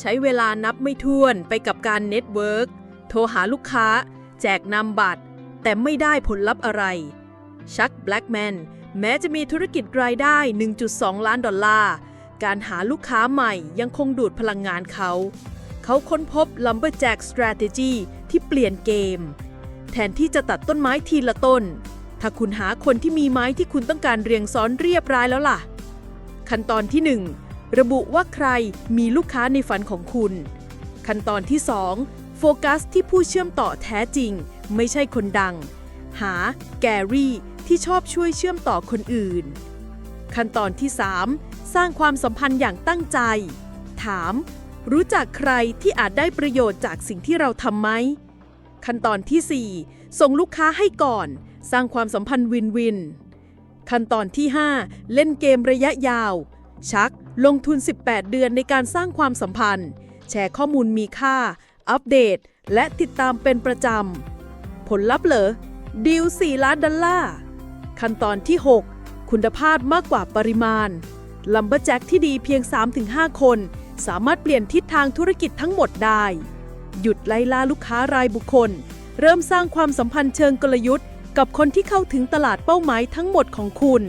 ใช้เวลานับไม่ถ้วนไปกับการเน็ตเวิร์กโทรหาลูกค้า แจกนำบัตร แต่ไม่ได้ผลลัพธ์อะไร ชักแบล็กแมนแม้จะมีธุรกิจรายได้ 1.2 ล้านดอลลาร์ การหาลูกค้าใหม่ยังคงดูดพลังงานเขา เขาค้นพบ Lumberjack Strategy ที่เปลี่ยนเกม แทนที่จะตัดต้นไม้ทีละต้น ถ้าคุณหาคนที่มีไม้ที่คุณต้องการเรียงซ้อนเรียบร้อยแล้วล่ะ ขั้นตอนที่ 1 ระบุว่าใครมีลูกค้าในฝันของคุณ ขั้นตอนที่ 2 โฟกัสที่ผู้เชื่อมต่อแท้จริง ไม่ใช่คนดัง หา แกรี่ ที่ชอบช่วยเชื่อมต่อคนอื่น ขั้นตอนที่ 3 สร้างความสัมพันธ์อย่างตั้งใจ ถาม รู้จักใครที่อาจได้ประโยชน์จากสิ่งที่เราทำไหม ขั้นตอนที่ 4 ส่งลูกค้าให้ก่อน สร้างความสัมพันธ์วินวิน ขั้นตอนที่ 5 เล่นเกมระยะยาว ชัก ลงทุน 18 เดือนในการสร้างความสัมพันธ์ แชร์ข้อมูลมีค่า อัปเดต และติดตามเป็นประจำ ผลลัพธ์เหรอดีล 4 ล้านดอลลาร์ ขั้นตอนที่ 6 คุณภาพมากกว่าปริมาณ ลัมเบอร์แจ็คที่ดีเพียง 3-5 คน สามารถเปลี่ยนทิศทางธุรกิจทั้งหมดได้ หยุดไล่ล่าลูกค้ารายบุคคล เริ่มสร้างความสัมพันธ์เชิงกลยุทธ์ กับคนที่เข้าถึงตลาดเป้าหมายทั้งหมดของคุณ